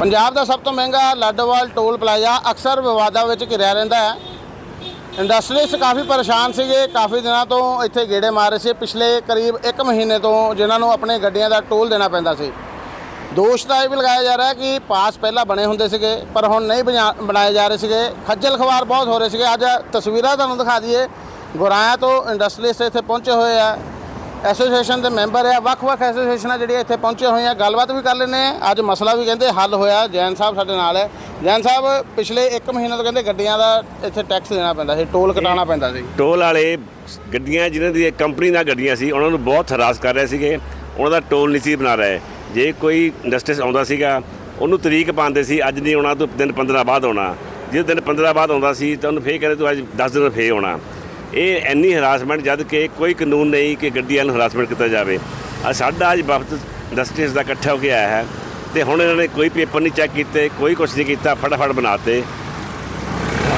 ਪੰਜਾਬ ਦਾ ਸਭ ਤੋਂ ਮਹਿੰਗਾ ਲਾਡੋਵਾਲ ਟੋਲ ਪਲਾਜ਼ਾ ਅਕਸਰ ਵਿਵਾਦਾਂ ਵਿੱਚ ਘਿਰਿਆ ਰਹਿੰਦਾ ਹੈ। ਇੰਡਸਟਰੀਅਲਿਸਟ ਕਾਫੀ ਪਰੇਸ਼ਾਨ ਸੀਗੇ, ਕਾਫੀ ਦਿਨਾਂ ਤੋਂ ਇੱਥੇ ਗੇੜੇ ਮਾਰ ਰਹੇ ਸੀ। ਪਿਛਲੇ ਕਰੀਬ 1 ਮਹੀਨੇ ਤੋਂ ਜਿਨ੍ਹਾਂ ਨੂੰ ਆਪਣੇ ਗੱਡੀਆਂ ਦਾ ਟੋਲ ਦੇਣਾ ਪੈਂਦਾ ਸੀ। ਦੋਸ਼ ਤਾਂ ਇਹ ਵੀ ਲਗਾਇਆ ਜਾ ਰਿਹਾ ਕਿ ਪਾਸ ਪਹਿਲਾਂ ਬਣੇ ਹੁੰਦੇ ਸੀਗੇ, ਪਰ ਹੁਣ ਨਹੀਂ ਬਣਾ- ਬਣਾਏ ਜਾ ਰਹੇ ਸੀਗੇ। ਖੱਜਲ ਖਵਾਰ ਬਹੁਤ ਹੋ ਰਹੇ ਸੀਗੇ। ਅੱਜ ਤਸਵੀਰਾਂ ਤੁਹਾਨੂੰ ਦਿਖਾ ਦਈਏ। ਗੁਰਾਇਆ ਤੋਂ ਇੰਡਸਟਰੀਸ ਇੱਥੇ ਪਹੁੰਚੇ ਹੋਏ ਆ। ਐਸੋਸੀਏਸ਼ਨ ਦੇ ਮੈਂਬਰ ਆ ਵੱਖ-ਵੱਖ ਐਸੋਸੀਏਸ਼ਨਾਂ ਜਿਹੜੀਆਂ ਇੱਥੇ ਪਹੁੰਚੇ ਹੋਈਆਂ। ਗੱਲਬਾਤ ਵੀ ਕਰ ਲੈਂਦੇ ਆ। ਅੱਜ ਮਸਲਾ ਵੀ ਕਹਿੰਦੇ ਹੱਲ ਹੋਇਆ। ਜੈਨ ਸਾਹਿਬ ਸਾਡੇ ਨਾਲ ਹੈ ਜੈਨ ਸਾਹਿਬ ਪਿਛਲੇ 1 ਮਹੀਨੇ ਤੋਂ ਕਹਿੰਦੇ ਗੱਡੀਆਂ ਦਾ ਇੱਥੇ ਟੈਕਸ ਦੇਣਾ ਪੈਂਦਾ ਸੀ ਟੋਲ ਕਟਾਉਣਾ ਪੈਂਦਾ ਸੀ। ਟੋਲ ਵਾਲੇ ਗੱਡੀਆਂ ਜਿਨ੍ਹਾਂ ਦੀ ਕੰਪਨੀ ਨਾਲ ਗੱਡੀਆਂ ਸੀ ਉਹਨਾਂ ਨੂੰ ਬਹੁਤ ਹਰਾਸ ਕਰ ਰਹੇ ਸੀਗੇ। ਉਹਨਾਂ ਦਾ ਟੋਲ ਨਹੀਂ ਸੀ ਬਣਾ ਰਹੇ। ਜੇ ਕੋਈ ਇੰਡਸਟਰੀਸ ਆਉਂਦਾ ਸੀਗਾ ਉਹਨੂੰ ਤਰੀਕ ਪਾਉਂਦੇ ਸੀ ਅੱਜ ਨਹੀਂ ਆਉਣਾ ਤੂੰ ਦਿਨ 15 ਬਾਅਦ ਆਉਣਾ। ਜੇ ਦਿਨ 15 ਬਾਅਦ ਆਉਂਦਾ ਸੀ ਤਾਂ ਉਹਨੂੰ ਫੇਰ ਕਹਿੰਦੇ ਤੂੰ ਅੱਜ 10 ਦਿਨ ਫੇਰ ਆਉਣਾ। ਇਹ ਇੰਨੀ ਹਰਾਸਮੈਂਟ ਜਦ ਕਿ ਕੋਈ ਕਾਨੂੰਨ ਨਹੀਂ ਕਿ ਗੱਡੀਆਂ ਨੂੰ ਹਰਾਸਮੈਂਟ ਕੀਤਾ ਜਾਵੇ। ਆ ਸਾਡਾ ਅੱਜ ਵਕਤ ਇੰਡਸਟਰੀਸ ਦਾ ਇਕੱਠਾ ਹੋ ਕੇ ਆਇਆ ਹੈ ਤੇ ਹੁਣ ਇਹਨਾਂ ਨੇ ਕੋਈ ਪੇਪਰ ਨਹੀਂ ਚੈੱਕ ਕੀਤੇ, ਕੋਈ ਕੁਛ ਨਹੀਂ ਕੀਤਾ, ਫਟਾਫਟ ਬਣਾਤੇ।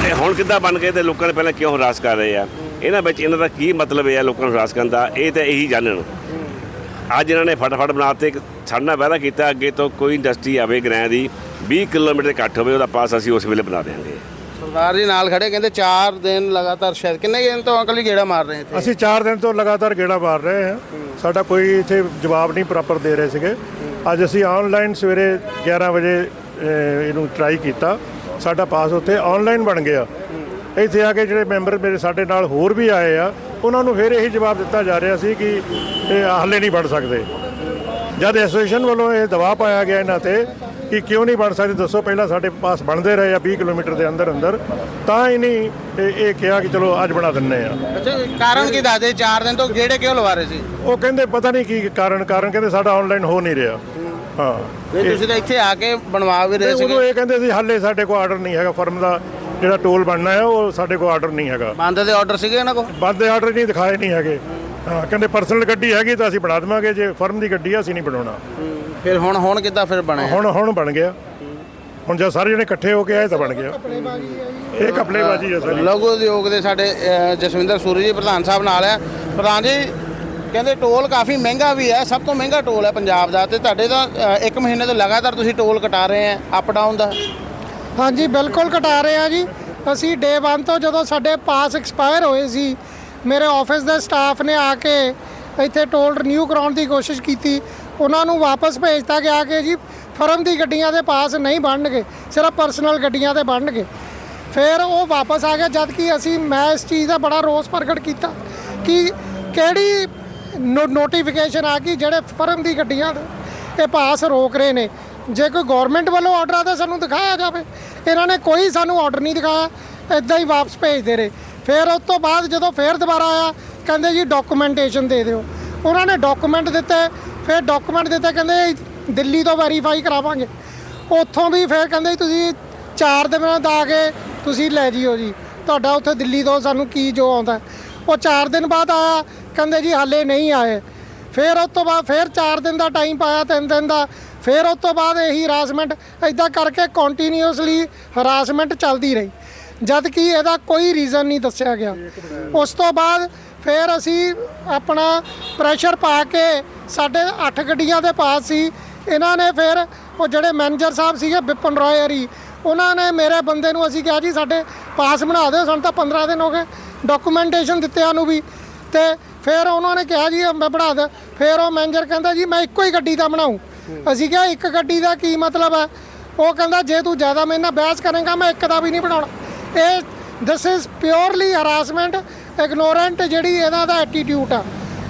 ਇਹ ਹੁਣ ਕਿੱਦਾਂ ਬਣ ਗਏ ਤੇ ਲੋਕਾਂ ਨੇ ਪਹਿਲਾਂ ਕਿਉਂ ਹਰਾਸ ਕਰ ਰਹੇ ਆ? ਇਹਨਾਂ ਵਿੱਚ ਇਹਨਾਂ ਦਾ ਕੀ ਮਤਲਬ ਹੈ ਲੋਕਾਂ ਨੂੰ ਹਰਾਸ ਕਰਨ ਦਾ? ਇਹ ਤਾਂ ਇਹੀ ਜਾਣਨ ਅੱਜ ਇਹਨਾਂ ਨੇ ਫਟਾਫਟ ਬਣਾਤੇ, ਸਾਡੇ ਨਾਲ ਵਾਅਦਾ ਕੀਤਾ ਅੱਗੇ ਤੋਂ ਕੋਈ ਇੰਡਸਟਰੀ ਆਵੇ ਗ੍ਰਹਿ ਦੀ 20 ਕਿਲੋਮੀਟਰ ਘੱਟ ਹੋਵੇ, ਉਹਦਾ ਪਾਸ ਅਸੀਂ ਉਸ ਵੇਲੇ ਬਣਾ ਦੇਵਾਂਗੇ। ਸਰਦਾਰ ਜੀ ਨਾਲ ਖੜੇ ਕਹਿੰਦੇ 4 ਦਿਨ ਲਗਾਤਾਰ ਸ਼ਾਇਦ ਕਿੰਨੇ ਦਿਨ ਤੋਂ ਅੰਕਲ ਜੀ ਗੇੜਾ ਮਾਰ ਰਹੇ ਇੱਥੇ? ਅਸੀਂ 4 ਦਿਨ ਤੋਂ ਲਗਾਤਾਰ ਗੇੜਾ ਮਾਰ ਰਹੇ ਹਾਂ। ਸਾਡਾ ਕੋਈ ਇੱਥੇ ਜਵਾਬ ਨਹੀਂ ਪ੍ਰੋਪਰ ਦੇ ਰਹੇ ਸੀਗੇ। ਅੱਜ ਅਸੀਂ ਆਨਲਾਈਨ ਸਵੇਰੇ 11 ਵਜੇ ਇਹਨੂੰ ਟਰਾਈ ਕੀਤਾ। ਸਾਡਾ ਪਾਸ ਉੱਥੇ ਆਨਲਾਈਨ ਬਣ ਗਿਆ। ਇੱਥੇ ਆ ਕੇ ਜਿਹੜੇ ਮੈਂਬਰ ਮੇਰੇ ਸਾਡੇ ਨਾਲ ਹੋਰ ਵੀ ਆਏ ਆ ਉਹਨਾਂ ਨੂੰ ਫਿਰ ਇਹੀ ਜਵਾਬ ਦਿੱਤਾ ਜਾ ਰਿਹਾ ਸੀ ਕਿ ਇਹ ਹਾਲੇ ਨਹੀਂ ਬਣ ਸਕਦੇ। ਜਦ ਐਸੋਸੀਏਸ਼ਨ ਵੱਲੋਂ ਇਹ ਦਬਾਅ ਪਾਇਆ ਗਿਆ ਇਹਨਾਂ ਤੇ ਕਿ ਕਿਉਂ ਨਹੀਂ ਬਣ ਸਕਦੇ? ਦੱਸੋ ਪਹਿਲਾਂ ਸਾਡੇ ਪਾਸ ਬਣਦੇ ਰਹੇ ਆ 20 ਕਿਲੋਮੀਟਰ ਦੇ ਅੰਦਰ ਅੰਦਰ ਤਾਂ ਹੀ ਨਹੀਂ ਇਹ ਕਿਹਾ ਕਿ ਚਲੋ ਅੱਜ ਬਣਾ ਦਿੰਨੇ ਆ। ਅੱਛਾ ਕਾਰਨ ਕੀ ਦੱਸਦੇ? 4 ਦਿਨ ਤੋਂ ਗੇੜੇ ਕਿਉਂ ਲਵਾ ਰਹੇ ਸੀ? ਉਹ ਕਹਿੰਦੇ ਪਤਾ ਨਹੀਂ ਕੀ ਕਾਰਨ ਕਾਰਨ ਕਹਿੰਦੇ ਸਾਡਾ ਆਨਲਾਈਨ ਹੋ ਨਹੀਂ ਰਿਹਾ। ਹਾਂ। ਨਹੀਂ ਤੁਸੀਂ ਤਾਂ ਇੱਥੇ ਆ ਕੇ ਬਣਵਾ ਵੀ ਰਹੇ ਉਦੋਂ ਸੀਗੇ। ਇਹ ਕਹਿੰਦੇ ਸੀ ਹਾਲੇ ਸਾਡੇ ਕੋਲ ਆਰਡਰ ਨਹੀਂ ਹੈਗਾ ਫਰਮ ਦਾ ਜਿਹੜਾ ਟੋਲ ਬਣਨਾ ਹੈ ਉਹ ਸਾਡੇ ਕੋਲ ਆਰਡਰ ਨਹੀਂ ਹੈਗਾ। ਬੰਦ ਦੇ ਆਰਡਰ ਸੀਗੇ ਇਹਨਾਂ ਕੋਲ? ਬੰਦੇ ਆਰਡਰ ਨਹੀਂ ਦਿਖਾਏ ਨਹੀਂ ਹੈਗੇ। ਹਾਂ ਕਹਿੰਦੇ ਪਰਸਨਲ ਗੱਡੀ ਹੈਗੀ ਤਾਂ ਅਸੀਂ ਬਣਾ ਦੇਵਾਂਗੇ ਜੇ ਫਰਮ ਦੀ ਗੱਡੀ ਆ ਅਸੀਂ ਨਹੀਂ ਬਣਾਉਣਾ। ਫਿਰ ਹੁਣ ਹੁਣ ਕਿੱਦਾਂ ਫਿਰ ਬਣੇ? ਹੁਣ ਹੁਣ ਬਣ ਗਿਆ। ਹੁਣ ਜਦ ਸਾਰੇ ਜਣੇ ਇਕੱਠੇ ਹੋ ਕੇ ਆਏ ਤਾਂ ਬਣ ਗਿਆ। ਇਹ ਕਪਲੇਬਾਜੀ ਹੈ ਸਾਰੀ। ਲਘੂ ਉਦਯੋਗ ਦੇ ਸਾਡੇ ਅ, ਜਸਵਿੰਦਰ ਸੂਰੀ ਜੀ ਪ੍ਰਧਾਨ ਸਾਹਿਬ ਨਾਲ ਹੈ। ਪ੍ਰਧਾਨ ਜੀ ਕਹਿੰਦੇ ਟੋਲ ਕਾਫੀ ਮਹਿੰਗਾ ਵੀ ਹੈ ਸਭ ਤੋਂ ਮਹਿੰਗਾ ਟੋਲ ਹੈ ਪੰਜਾਬ ਦਾ। ਤੇ ਤੁਹਾਡੇ ਤਾਂ ਅ, ਇੱਕ ਮਹੀਨੇ ਤੋਂ ਲਗਾਤਾਰ ਤੁਸੀਂ ਟੋਲ ਕਟਾ ਰਹੇ ਆ ਅਪ ਡਾਊਨ ਦਾ। ਹਾਂਜੀ ਬਿਲਕੁਲ ਕਟਾ ਰਹੇ ਆ ਜੀ। ਅਸੀਂ ਡੇ 1 ਤੋਂ ਜਦੋਂ ਸਾਡੇ ਪਾਸ ਐਕਸਪਾਇਰ ਹੋਏ ਸੀ ਮੇਰੇ ਆਫਿਸ ਦੇ ਸਟਾਫ ਨੇ ਆ ਕੇ ਇੱਥੇ ਟੋਲ ਰਿਨਿਊ ਕਰਾਉਣ ਦੀ ਕੋਸ਼ਿਸ਼ ਕੀਤੀ, ਉਹਨਾਂ ਨੂੰ ਵਾਪਸ ਭੇਜਤਾ ਗਿਆ ਕਿ ਜੀ ਫਰਮ ਦੀ ਗੱਡੀਆਂ ਦੇ ਪਾਸ ਨਹੀਂ ਬਣਨਗੇ, ਸਿਰਫ ਪਰਸਨਲ ਗੱਡੀਆਂ ਦੇ ਬਣਨਗੇ। ਫਿਰ ਉਹ ਵਾਪਸ ਆ ਗਿਆ ਜਦ ਕਿ ਅਸੀਂ, ਮੈਂ ਇਸ ਚੀਜ਼ ਦਾ ਬੜਾ ਰੋਸ ਪ੍ਰਗਟ ਕੀਤਾ ਕਿ ਕਿਹੜੀ ਨੋਟੀਫਿਕੇਸ਼ਨ ਆ ਕਿ ਜਿਹੜੇ ਫਰਮ ਦੀ ਗੱਡੀਆਂ ਇਹ ਪਾਸ ਰੋਕ ਰਹੇ ਨੇ। ਜੇ ਕੋਈ ਗਵਰਨਮੈਂਟ ਵੱਲੋਂ ਆਰਡਰ ਆ ਤਾਂ ਸਾਨੂੰ ਦਿਖਾਇਆ ਜਾਵੇ। ਇਹਨਾਂ ਨੇ ਕੋਈ ਸਾਨੂੰ ਆਰਡਰ ਨਹੀਂ ਦਿਖਾਇਆ ਇਦਾਂ ਹੀ ਵਾਪਸ ਭੇਜਦੇ ਰਹੇ। ਫਿਰ ਉਸ ਤੋਂ ਬਾਅਦ ਜਦੋਂ ਫਿਰ ਦੁਬਾਰਾ ਆਇਆ, ਕਹਿੰਦੇ ਜੀ ਡਾਕੂਮੈਂਟੇਸ਼ਨ ਦੇ ਦਿਓ। ਉਹਨਾਂ ਨੇ ਡਾਕੂਮੈਂਟ ਦਿੱਤੇ, ਫਿਰ ਡਾਕੂਮੈਂਟ ਦਿੱਤੇ, ਕਹਿੰਦੇ ਦਿੱਲੀ ਤੋਂ ਵੈਰੀਫਾਈ ਕਰਾਵਾਂਗੇ। ਉੱਥੋਂ ਵੀ ਫਿਰ ਕਹਿੰਦੇ ਜੀ ਤੁਸੀਂ 4 ਦਿਨਾਂ ਦਾ ਆ ਕੇ ਤੁਸੀਂ ਲੈ ਜਿਓ ਜੀ। ਤੁਹਾਡਾ ਉੱਥੇ ਦਿੱਲੀ ਤੋਂ ਸਾਨੂੰ ਕੀ ਜੋ ਆਉਂਦਾ। ਉਹ 4 ਦਿਨ ਬਾਅਦ ਆਇਆ, ਕਹਿੰਦੇ ਜੀ ਹਾਲੇ ਨਹੀਂ ਆਏ। ਫਿਰ ਉਸ ਤੋਂ ਬਾਅਦ ਫਿਰ 4 ਦਿਨ ਦਾ ਟਾਈਮ ਪਾਇਆ 3 ਦਿਨ ਦਾ। ਫਿਰ ਉਸ ਤੋਂ ਬਾਅਦ ਇਹੀ ਹਰਾਸਮੈਂਟ ਇਦਾਂ ਕਰਕੇ ਕੰਟੀਨਿਊਸਲੀ ਹਰਾਸਮੈਂਟ ਚੱਲਦੀ ਰਹੀ। ਜਦ ਕਿ ਇਹਦਾ ਕੋਈ ਰੀਜ਼ਨ ਨਹੀਂ ਦੱਸਿਆ ਗਿਆ। ਉਸ ਤੋਂ ਬਾਅਦ ਫਿਰ ਅਸੀਂ ਆਪਣਾ ਪ੍ਰੈਸ਼ਰ ਪਾ ਕੇ ਸਾਡੇ 8 ਗੱਡੀਆਂ ਦੇ ਪਾਸ ਸੀ। ਇਹਨਾਂ ਨੇ ਫਿਰ ਉਹ ਜਿਹੜੇ ਮੈਨੇਜਰ ਸਾਹਿਬ ਸੀਗੇ ਵਿਪਨ ਰਾਏ ਹਰੀ, ਉਹਨਾਂ ਨੇ ਮੇਰੇ ਬੰਦੇ ਨੂੰ ਅਸੀਂ ਕਿਹਾ ਜੀ ਸਾਡੇ ਪਾਸ ਬਣਾ ਦਿਓ, ਸਾਨੂੰ ਤਾਂ 15 ਦਿਨ ਹੋ ਗਏ। ਡਾਕੂਮੈਂਟੇਸ਼ਨ ਦਿੱਤਿਆਂ ਨੂੰ ਵੀ। ਤੇ ਫਿਰ ਉਹਨਾਂ ਨੇ ਕਿਹਾ ਜੀ, ਮੈਂ ਬਣਾ ਦੇ ਫਿਰ ਉਹ ਮੈਨੇਜਰ ਕਹਿੰਦਾ ਜੀ, ਮੈਂ ਇੱਕੋ ਹੀ ਗੱਡੀ ਦਾ ਬਣਾਉਂ। ਅਸੀਂ ਕਿਹਾ, ਇੱਕ ਗੱਡੀ ਦਾ ਕੀ ਮਤਲਬ ਹੈ? ਉਹ ਕਹਿੰਦਾ, ਜੇ ਤੂੰ ਜ਼ਿਆਦਾ ਮੇਰੇ ਨਾਲ ਬਹਿਸ ਕਰੇਗਾ, ਮੈਂ ਇੱਕ ਦਾ ਵੀ ਨਹੀਂ ਬਣਾਉਣਾ। ਇਹ this is purely harassment ignorant ਜਿਹੜੀ ਇਹਦਾ ਦਾ ਐਟੀਟਿਊਡ ਆ।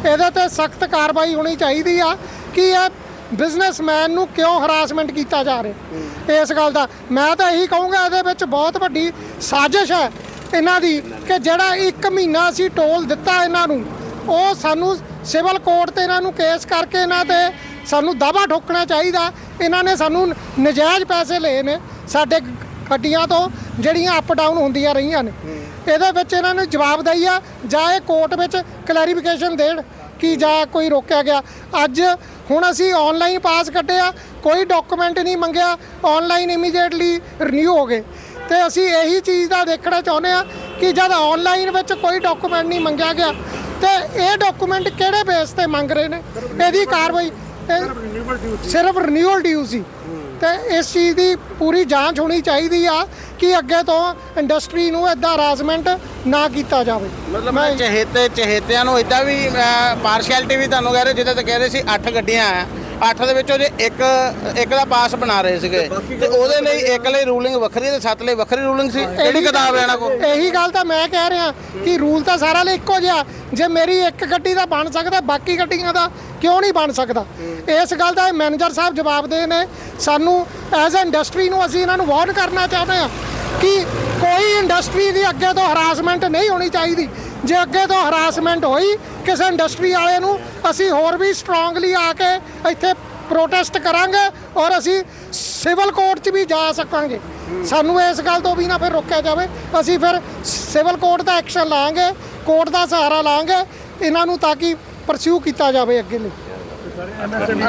ਇਹਦੇ ਤੇ ਸਖਤ ਕਾਰਵਾਈ ਹੋਣੀ ਚਾਹੀਦੀ ਆ ਕਿ ਇਹ ਬਿਜ਼ਨਸਮੈਨ ਨੂੰ ਕਿਉਂ ਹਰਾਸਮੈਂਟ ਕੀਤਾ ਜਾ ਰਿਹਾ। ਇਸ ਗੱਲ ਦਾ ਮੈਂ ਤਾਂ ਇਹੀ ਕਹੂੰਗਾ ਇਹਦੇ ਵਿੱਚ ਬਹੁਤ ਵੱਡੀ ਸਾਜ਼ਿਸ਼ ਹੈ ਇਹਨਾਂ ਦੀ ਕਿ ਜਿਹੜਾ 1 ਮਹੀਨਾ ਅਸੀਂ ਟੋਲ ਦਿੱਤਾ ਇਹਨਾਂ ਨੂੰ ਉਹ ਸਾਨੂੰ ਸਿਵਲ ਕੋਰਟ ਤੇ ਇਹਨਾਂ ਨੂੰ ਕੇਸ ਕਰਕੇ ਇਹਨਾਂ ਤੇ ਸਾਨੂੰ ਦਾਵਾ ਠੋਕਣਾ ਚਾਹੀਦਾ। ਇਹਨਾਂ ਨੇ ਸਾਨੂੰ ਨਜਾਇਜ਼ ਪੈਸੇ ਲਏ ਨੇ ਸਾਡੇ ਗੱਡੀਆਂ ਤੋਂ। ਜਿਹੜੀਆਂ ਅਪ ਡਾਊਨ ਹੁੰਦੀਆਂ ਰਹੀਆਂ ਨੇ। ਇਹਦੇ ਵਿੱਚ ਇਹਨਾਂ ਨੂੰ ਜਵਾਬਦੇਹੀ ਆ ਜਾਂ ਇਹ ਕੋਰਟ ਵਿੱਚ ਕਲੈਰੀਫਿਕੇਸ਼ਨ ਦੇਣ ਕਿ ਜਾਂ ਕੋਈ ਰੋਕਿਆ ਗਿਆ। ਅੱਜ ਹੁਣ ਅਸੀਂ ਆਨਲਾਈਨ ਪਾਸ ਕੱਢਿਆ ਕੋਈ ਡਾਕੂਮੈਂਟ ਨਹੀਂ ਮੰਗਿਆ ਆਨਲਾਈਨ ਇਮੀਡੀਏਟਲੀ ਰੀਨਿਊ ਹੋ ਗਏ। ਤੇ ਅਸੀਂ ਇਹੀ ਚੀਜ਼ ਦਾ ਦੇਖਣਾ ਚਾਹੁੰਦੇ ਆ ਕਿ ਜਦ ਆਨਲਾਈਨ ਵਿੱਚ ਕੋਈ ਡਾਕੂਮੈਂਟ ਨਹੀਂ ਮੰਗਿਆ ਗਿਆ ਤੇ ਇਹ ਡਾਕੂਮੈਂਟ ਕਿਹੜੇ ਬੇਸ ਤੇ ਮੰਗ ਰਹੇ ਨੇ? ਇਹਦੀ ਕਾਰਵਾਈ ਸਿਰਫ ਰੀਨਿਊਅਲ ਡਿਊ ਸੀ ਤੇ ਇਸ ਚੀਜ਼ ਦੀ ਪੂਰੀ ਜਾਂਚ ਹੋਣੀ ਚਾਹੀਦੀ ਆ ਕਿ ਅੱਗੇ ਤੋਂ ਇੰਡਸਟਰੀ ਨੂੰ ਇਦਾਂ ਹਰਾਸਮੈਂਟ ਨਾ ਕੀਤਾ ਜਾਵੇ। ਮਤਲਬ ਮੈਂ ਚਹੇਤੇ ਚਹੇਤਿਆਂ ਨੂੰ ਇਦਾਂ ਵੀ ਪਾਰਸ਼ੈਲਿਟੀ ਵੀ ਤੁਹਾਨੂੰ ਕਹਿ ਰਹੇ ਜਿੱਦਾਂ ਤੇ ਕਹਿ ਰਹੇ ਸੀ 8 ਗੱਡੀਆਂ ਆ। 8 ਦੇ ਵਿੱਚੋਂ ਜੇ ਇੱਕ ਇੱਕ ਦਾ ਪਾਸ ਬਣਾ ਰਹੇ ਸੀਗੇ। ਤੇ ਉਹਦੇ ਲਈ ਇੱਕ ਲਈ ਰੂਲਿੰਗ ਵੱਖਰੀ ਤੇ ਸੱਤ ਲਈ ਵੱਖਰੀ ਰੂਲਿੰਗ ਸੀ। ਕਿਹੜੀ ਕਿਤਾਬ ਹੈ ਇਹਨਾਂ ਕੋਲ? ਇਹੀ ਗੱਲ ਤਾਂ ਮੈਂ ਕਹਿ ਰਿਹਾ ਕਿ ਰੂਲ ਤਾਂ ਸਾਰਾ ਲਈ ਇੱਕੋ ਜਿਹਾ। ਜੇ ਮੇਰੀ ਇੱਕ ਗੱਡੀ ਦਾ ਬਣ ਸਕਦਾ ਬਾਕੀ ਗੱਡੀਆਂ ਦਾ ਕਿਉਂ ਨਹੀਂ ਬਣ ਸਕਦਾ? ਇਸ ਗੱਲ ਦਾ ਮੈਨੇਜਰ ਸਾਹਿਬ ਜਵਾਬ ਦੇ ਨੇ। ਸਾਨੂੰ ਐਜ਼ ਅ ਇੰਡਸਟਰੀ ਨੂੰ ਅਸੀਂ ਇਹਨਾਂ ਨੂੰ ਵਾਰਨ ਕਰਨਾ ਚਾਹੁੰਦੇ ਹਾਂ ਕਿ ਕੋਈ ਇੰਡਸਟਰੀ ਦੀ ਅੱਗੇ ਤੋਂ ਹਰਾਸਮੈਂਟ ਨਹੀਂ ਹੋਣੀ ਚਾਹੀਦੀ। ਜੇ ਅੱਗੇ ਤੋਂ ਹਰਾਸਮੈਂਟ ਹੋਈ ਕਿਸੇ ਇੰਡਸਟਰੀ ਵਾਲੇ ਨੂੰ, ਅਸੀਂ ਹੋਰ ਵੀ ਸਟਰੋਂਗਲੀ ਆ ਕੇ ਇੱਥੇ ਪ੍ਰੋਟੈਸਟ ਕਰਾਂਗੇ ਔਰ ਅਸੀਂ ਸਿਵਲ ਕੋਰਟ 'ਚ ਵੀ ਜਾ ਸਕਾਂਗੇ। ਸਾਨੂੰ ਇਸ ਗੱਲ ਤੋਂ ਵੀ ਨਾ ਫਿਰ ਰੋਕਿਆ ਜਾਵੇ। ਅਸੀਂ ਫਿਰ ਸਿਵਲ ਕੋਰਟ ਦਾ ਐਕਸ਼ਨ ਲਾਂਗੇ ਕੋਰਟ ਦਾ ਸਹਾਰਾ ਲਾਂਗੇ, ਇਹਨਾਂ ਨੂੰ ਤਾਂ ਕਿ ਪਰਸਿਊ ਕੀਤਾ ਜਾਵੇ ਅੱਗੇ ਲਈ।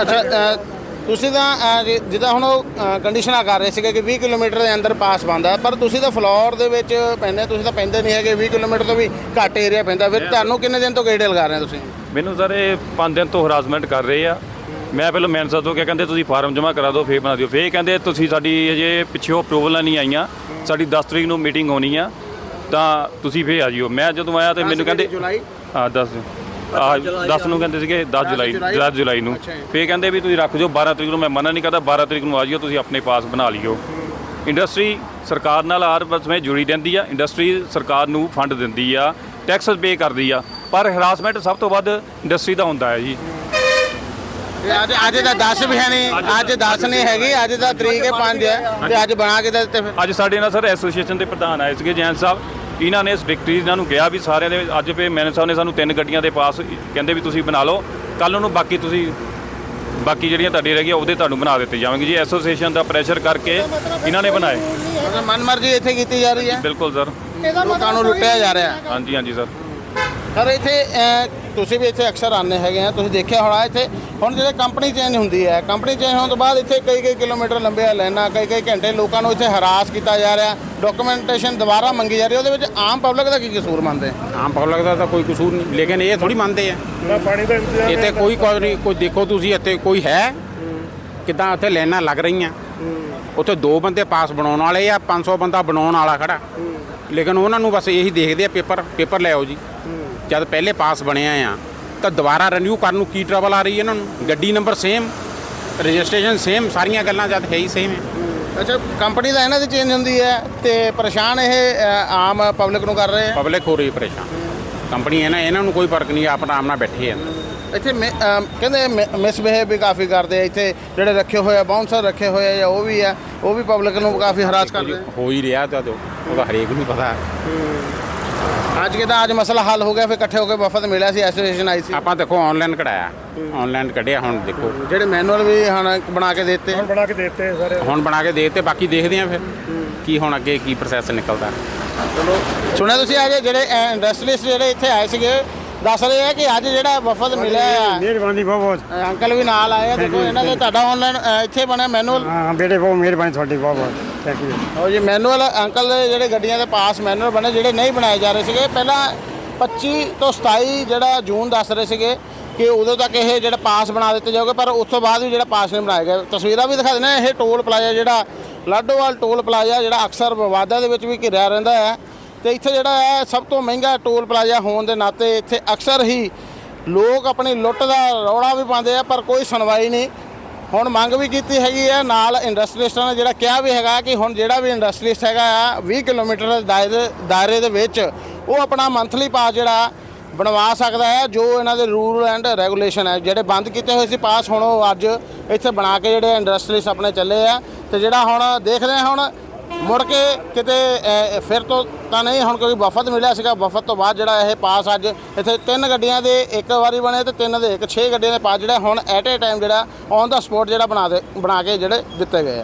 ਅੱਛਾ ਤੁਸੀਂ ਤਾਂ ਅ, ਜਿ- ਜਿੱਦਾਂ ਹੁਣ ਉਹ ਕੰਡੀਸ਼ਨਾਂ ਕਰ ਰਹੇ ਸੀਗੇ ਕਿ 20 ਕਿਲੋਮੀਟਰ ਦੇ ਅੰਦਰ ਪਾਸ ਬੰਦਾ ਪਰ ਤੁਸੀਂ ਤਾਂ ਫਲੋਰ ਦੇ ਵਿੱਚ ਪੈਂਦੇ ਤੁਸੀਂ ਤਾਂ ਪੈਂਦੇ ਨਹੀਂ ਹੈਗੇ 20 ਕਿਲੋਮੀਟਰ ਤੋਂ ਵੀ ਘੱਟ ਏਰੀਆ ਪੈਂਦਾ। ਫਿਰ ਤੁਹਾਨੂੰ ਕਿੰਨੇ ਦਿਨ ਤੋਂ ਗੇੜੇ ਲਗਾ ਰਹੇ ਹੋ ਤੁਸੀਂ? ਮੈਨੂੰ ਸਰ ਇਹ 5 ਦਿਨ ਤੋਂ ਹਰਾਸਮੈਂਟ ਕਰ ਰਹੇ ਆ। ਮੈਂ ਪਹਿਲਾਂ ਮੈਨੇਜਰ ਤੋਂ ਕਿਹਾ ਕਹਿੰਦੇ ਤੁਸੀਂ ਫਾਰਮ ਜਮ੍ਹਾਂ ਕਰਾ ਦਿਓ ਫੇਰ ਬਣਾ ਦਿਓ। ਫੇਰ ਕਹਿੰਦੇ ਤੁਸੀਂ ਸਾਡੀ ਅਜੇ ਪਿੱਛੋਂ ਅਪਰੂਵਲਾਂ ਨਹੀਂ ਆਈਆਂ। ਸਾਡੀ 10 ਤਰੀਕ ਨੂੰ ਮੀਟਿੰਗ ਹੋਣੀ ਆ ਤਾਂ ਤੁਸੀਂ ਫੇਰ ਆ ਜਿਓ। ਮੈਂ ਜਦੋਂ ਆਇਆ ਤੇ ਮੈਨੂੰ ਕਹਿੰਦੇ ਜੁਲਾਈ? ਹਾਂ 10 ਆ 10 ਨੂੰ ਕਹਿੰਦੇ ਸੀਗੇ 10 ਜੁਲਾਈ 10 ਜੁਲਾਈ ਨੂੰ। ਫੇਰ ਕਹਿੰਦੇ ਵੀ ਤੁਸੀਂ ਰੱਖ ਦਿਓ 12 ਤਰੀਕ ਨੂੰ ਮੈਂ ਮਨਾ ਨਹੀਂ ਕਰਦਾ 12 ਤਰੀਕ ਨੂੰ ਆ ਜਿਓ ਤੁਸੀਂ ਆਪਣੇ ਪਾਸ ਬਣਾ ਲਿਓ। ਇੰਡਸਟਰੀ ਸਰਕਾਰ ਨਾਲ ਹਰ ਸਮੇਂ ਜੁੜੀ ਰਹਿੰਦੀ ਆ ਇੰਡਸਟਰੀ ਸਰਕਾਰ ਨੂੰ ਫੰਡ ਦਿੰਦੀ ਆ ਟੈਕਸ ਪੇ ਕਰਦੀ ਆ ਪਰ ਹਰਾਸਮੈਂਟ ਸਭ ਤੋਂ ਵੱਧ ਇੰਡਸਟਰੀ ਦਾ ਹੁੰਦਾ ਹੈ ਜੀ। ਤੇ ਅੱਜ ਅੱਜ ਦਾ 10 ਵੀ ਹੈ ਨਹੀਂ ਅੱਜ 10 ਨਹੀਂ ਹੈਗੀ ਅੱਜ ਦਾ ਤਰੀਕ ਹੈ 5 ਹੈ ਤੇ ਅੱਜ ਬਣਾ ਕੇ ਫਿਰ। ਅੱਜ ਸਾਡੇ ਨਾਲ ਸਰ ਐਸੋਸੀਏਸ਼ਨ ਦੇ ਪ੍ਰਧਾਨ ਆਏ ਸੀਗੇ ਜੈਨ ਸਾਹਿਬ। ਇਹਨਾਂ ਨੇ ਸਟ੍ਰਿਕਟਲੀ ਇਹਨਾਂ ਨੂੰ ਕਿਹਾ ਵੀ ਸਾਰਿਆਂ ਦੇ ਅੱਜ ਪੇ ਮੈਨੇਜਰ ਸਾਹਿਬ ਨੇ ਸਾਨੂੰ ਤਿੰਨ ਗੱਡੀਆਂ ਦੇ ਪਾਸ ਕਹਿੰਦੇ ਵੀ ਤੁਸੀਂ ਬਣਾ ਲਓ। ਕੱਲ ਨੂੰ ਬਾਕੀ ਤੁਸੀਂ ਬਾਕੀ ਜਿਹੜੀਆਂ ਤੁਹਾਡੀ ਰਹਿ ਗਈਆਂ ਉਹਦੇ ਤੁਹਾਨੂੰ ਬਣਾ ਦਿੱਤੇ ਜਾਣਗੇ ਜੀ। ਐਸੋਸੀਏਸ਼ਨ ਦਾ ਪ੍ਰੈਸ਼ਰ ਕਰਕੇ ਇਹਨਾਂ ਨੇ ਬਣਾਏ। ਮਨਮਰਜ਼ੀ ਇੱਥੇ ਕੀਤੀ ਜਾ ਰਹੀ ਹੈ। ਬਿਲਕੁਲ ਸਰ ਇਹਦਾ ਲੋਕਾਂ ਨੂੰ ਲੁੱਟਿਆ ਜਾ ਰਿਹਾ। ਹਾਂਜੀ ਹਾਂਜੀ ਸਰ ਸਰ ਇੱਥੇ ਤੁਸੀਂ ਵੀ ਇੱਥੇ ਅਕਸਰ ਆਉਂਦੇ ਹੈਗੇ ਆ ਤੁਸੀਂ ਦੇਖਿਆ ਹੋਣਾ ਇੱਥੇ। ਹੁਣ ਜਿਹੜੇ ਕੰਪਨੀ ਚੇਂਜ ਹੁੰਦੀ ਹੈ ਕੰਪਨੀ ਚੇਂਜ ਹੋਣ ਤੋਂ ਬਾਅਦ ਇੱਥੇ ਕਈ ਕਈ ਕਿਲੋਮੀਟਰ ਲੰਬੇ ਲਾਈਨਾਂ ਕਈ ਕਈ ਘੰਟੇ ਲੋਕਾਂ ਨੂੰ ਇੱਥੇ ਹਰਾਸ ਕੀਤਾ ਜਾ ਰਿਹਾ ਡਾਕੂਮੈਂਟੇਸ਼ਨ ਦੁਬਾਰਾ ਮੰਗੀ ਜਾ ਰਹੀ ਉਹਦੇ ਵਿੱਚ ਆਮ ਪਬਲਿਕ ਦਾ ਕੀ ਕਸੂਰ ਮੰਨਦੇ ਆਮ ਪਬਲਿਕ ਦਾ ਤਾਂ ਕੋਈ ਕਸੂਰ ਨਹੀਂ ਲੇਕਿਨ ਇਹ ਥੋੜੀ ਮੰਨਦੇ ਆ। ਪਾਣੀ ਦਾ ਇੰਤਜ਼ਾਮ ਇੱਥੇ ਕੋਈ ਕੋਈ ਨਹੀਂ ਕੋਈ ਦੇਖੋ ਤੁਸੀਂ ਇੱਥੇ ਕੋਈ ਹੈ ਕਿਦਾਂ ਇੱਥੇ ਲਾਈਨਾਂ ਲੱਗ ਰਹੀਆਂ। ਉੱਥੇ ਦੋ ਬੰਦੇ ਪਾਸ ਬਣਾਉਣ ਵਾਲੇ ਆ 500 ਬੰਦਾ ਬਣਾਉਣ ਵਾਲਾ ਖੜਾ। ਲੇਕਿਨ ਉਹਨਾਂ ਨੂੰ ਬਸ ਇਹੀ ਦੇਖਦੇ ਆ ਪੇਪਰ ਪੇਪਰ ਲੈ ਆਓ ਜੀ। ਜਦ ਪਹਿਲੇ ਪਾਸ ਬਣਿਆ ਆ ਤਾਂ ਦੁਬਾਰਾ ਰੀਨਿਊ ਕਰਨ ਨੂੰ ਕੀ ਟਰਬਲ ਆ ਰਹੀ ਹੈ ਇਹਨਾਂ ਨੂੰ? ਗੱਡੀ ਨੰਬਰ ਸੇਮ ਰਜਿਸਟ੍ਰੇਸ਼ਨ ਸੇਮ ਸਾਰੀਆਂ ਗੱਲਾਂ ਜਦ ਹੈ ਹੀ ਸੇਮ ਹੈ। ਅੱਛਾ ਕੰਪਨੀ ਦਾ ਇਹਨਾਂ ਦੀ ਚੇਂਜ ਹੁੰਦੀ ਹੈ ਤੇ ਪਰੇਸ਼ਾਨ ਇਹ ਆਮ ਪਬਲਿਕ ਨੂੰ ਕਰ ਰਹੇ ਆ ਪਬਲਿਕ ਹੋ ਰਹੀ ਹੈ ਪਰੇਸ਼ਾਨ। ਕੰਪਨੀ ਹੈ ਨਾ ਇਹਨਾਂ ਨੂੰ ਕੋਈ ਫ਼ਰਕ ਨਹੀਂ ਆਪਣਾ ਆਰਾਮ ਨਾਲ ਬੈਠੇ ਆ। ਇੱਥੇ ਮਿ- ਅਮ ਕਹਿੰਦੇ ਮਿਸਬਿਹੇਵ ਵੀ ਕਾਫੀ ਕਰਦੇ ਆ ਇੱਥੇ ਜਿਹੜੇ ਰੱਖੇ ਹੋਏ ਆ ਬਾਉਂਸਰ ਰੱਖੇ ਹੋਏ ਆ ਜਾਂ ਉਹ ਵੀ ਆ ਉਹ ਵੀ ਪਬਲਿਕ ਨੂੰ ਕਾਫੀ ਹਰਾਸ ਕਰਦੇ ਆ। ਹੋ ਹੀ ਰਿਹਾ ਤਾਂ ਉਹਦਾ ਹਰੇਕ ਨੂੰ ਪਤਾ। ਅੱਜ ਕਿਦਾਂ ਅੱਜ ਮਸਲਾ ਹੱਲ ਹੋ ਗਿਆ ਫਿਰ ਇਕੱਠੇ ਹੋ ਕੇ ਵਫਦ ਮਿਲਿਆ ਸੀ ਐਸੋਸੀਏਸ਼ਨ ਆਈ ਸੀ। ਆਪਾਂ ਦੇਖੋ ਆਨਲਾਈਨ ਕਢਾਇਆ ਆਨਲਾਈਨ ਕੱਢਿਆ ਹੁਣ ਦੇਖੋ। ਜਿਹੜੇ ਮੈਨੂਅਲ ਵੀ ਹੁਣ ਬਣਾ ਕੇ ਦਿੱਤੇ। ਹੁਣ ਬਣਾ ਕੇ ਦੇ ਦਿੱਤੇ ਸਾਰੇ। ਹੁਣ ਬਣਾ ਕੇ ਦੇ ਤੇ ਬਾਕੀ ਦੇਖਦੇ ਆ ਫਿਰ ਕੀ ਹੁਣ ਅੱਗੇ ਕੀ ਪ੍ਰੋਸੈਸ ਨਿਕਲਦਾ। ਚਲੋ ਸੁਣਿਆ ਤੁਸੀਂ ਅੱਜ ਜਿਹੜੇ ਇੰਡਸਟਰੀਜ਼ ਜਿਹੜੇ ਇੱਥੇ ਆਏ ਸੀਗੇ ਦੱਸ ਰਹੇ ਆ ਕਿ ਅੱਜ ਜਿਹੜਾ ਵਫਦ ਮਿਲਿਆ ਆ ਮਿਹਰਬਾਨੀ ਬਹੁਤ ਬਹੁਤ। ਅੰਕਲ ਵੀ ਨਾਲ ਆਏ ਆ ਦੇਖੋ ਇਹਨਾਂ ਦੇ ਤੁਹਾਡਾ ਆਨਲਾਈਨ ਇੱਥੇ ਬਣਿਆ ਮੈਨੂਅਲ ਹਾਂ ਹਾਂ ਬੇਟੇ ਬਹੁਤ ਮਿਹਰਬਾਨੀ ਤੁਹਾਡੀ ਬਹੁਤ ਬਹੁਤ। ਥੈਂਕ ਯੂ ਉਹ ਜੀ ਮੈਨੂਅਲ ਅੰਕਲ ਦੇ ਜਿਹੜੇ ਗੱਡੀਆਂ ਦੇ ਪਾਸ ਮੈਨੂਅਲ ਬਣੇ, ਜਿਹੜੇ ਨਹੀਂ ਬਣਾਏ ਜਾ ਰਹੇ ਸੀਗੇ, ਪਹਿਲਾਂ 25 ਤੋਂ 27 ਜਿਹੜਾ ਜੂਨ ਦੱਸ ਰਹੇ ਸੀਗੇ ਕਿ ਉਦੋਂ ਤੱਕ ਇਹ ਜਿਹੜਾ ਪਾਸ ਬਣਾ ਦਿੱਤੇ ਜਾਓਗੇ, ਪਰ ਉਸ ਤੋਂ ਬਾਅਦ ਵੀ ਜਿਹੜਾ ਪਾਸ ਨਹੀਂ ਬਣਾਇਆ ਗਿਆ ਤਸਵੀਰਾਂ ਵੀ ਦਿਖਾ ਦਿੰਦੇ ਇਹ ਟੋਲ ਪਲਾਜ਼ਾ ਜਿਹੜਾ ਲਾਡੋਵਾਲ ਟੋਲ ਪਲਾਜ਼ਾ ਜਿਹੜਾ ਅਕਸਰ ਵਿਵਾਦਾਂ ਦੇ ਵਿੱਚ ਵੀ ਘਿਰਿਆ ਰਹਿੰਦਾ ਹੈ। ਤੇ ਇੱਥੇ ਜਿਹੜਾ ਹੈ, ਸਭ ਤੋਂ ਮਹਿੰਗਾ ਟੋਲ ਪਲਾਜ਼ਾ ਹੋਣ ਦੇ ਨਾਤੇ ਇੱਥੇ ਅਕਸਰ ਹੀ ਲੋਕ ਆਪਣੀ ਲੁੱਟ ਦਾ ਰੌਲਾ ਵੀ ਪਾਉਂਦੇ ਆ, ਪਰ ਕੋਈ ਸੁਣਵਾਈ ਨਹੀਂ। ਹੁਣ ਮੰਗ ਵੀ ਕੀਤੀ ਹੈਗੀ ਹੈ ਨਾਲ ਇੰਡਸਟਰੀਸਟਾਂ ਨੇ ਜਿਹੜਾ ਕਿਹਾ ਵੀ ਹੈਗਾ ਕਿ ਹੁਣ ਜਿਹੜਾ ਵੀ ਇੰਡਸਟਰੀਸਟ ਹੈਗਾ ਆ 20 ਕਿਲੋਮੀਟਰ ਦੇ ਦਾਇਰੇ ਦਾਇਰੇ ਦੇ ਵਿੱਚ ਉਹ ਆਪਣਾ ਮੰਥਲੀ ਪਾਸ ਜਿਹੜਾ ਬਣਵਾ ਸਕਦਾ ਹੈ ਜੋ ਇਹਨਾਂ ਦੇ ਰੂਲ ਐਂਡ ਰੈਗੂਲੇਸ਼ਨ ਹੈ ਜਿਹੜੇ ਬੰਦ ਕੀਤੇ ਹੋਏ ਸੀ ਪਾਸ ਹੁਣ ਉਹ ਅੱਜ ਇੱਥੇ ਬਣਾ ਕੇ ਜਿਹੜੇ ਇੰਡਸਟਰੀਸ ਆਪਣੇ ਚੱਲੇ ਆ। ਤੇ ਜਿਹੜਾ ਹੁਣ ਦੇਖਦੇ ਹਾਂ ਹੁਣ ਮੁੜ ਕੇ ਕਿਤੇ ਫਿਰ ਤੋਂ ਤਾਂ ਨਹੀਂ, ਹੁਣ ਕੋਈ ਵਫਦ ਮਿਲਿਆ ਸੀਗਾ ਵਫਦ ਤੋਂ ਬਾਅਦ ਜਿਹੜਾ ਇਹ ਪਾਸ ਅੱਜ ਇੱਥੇ ਤਿੰਨ ਗੱਡੀਆਂ ਦੇ ਇੱਕ ਵਾਰੀ ਬਣੇ ਤੇ ਤਿੰਨ ਦੇ ਇੱਕ, ਛੇ ਗੱਡੀਆਂ ਦੇ ਪਾਸ ਜਿਹੜਾ ਹੁਣ ਐਟ ਏ ਟਾਈਮ ਜਿਹੜਾ ਔਨ ਦਾ ਸਪੋਟ ਜਿਹੜਾ ਬਣਾ ਦੇ, ਬਣਾ ਕੇ ਜਿਹੜੇ ਦਿੱਤੇ ਗਏ ਆ।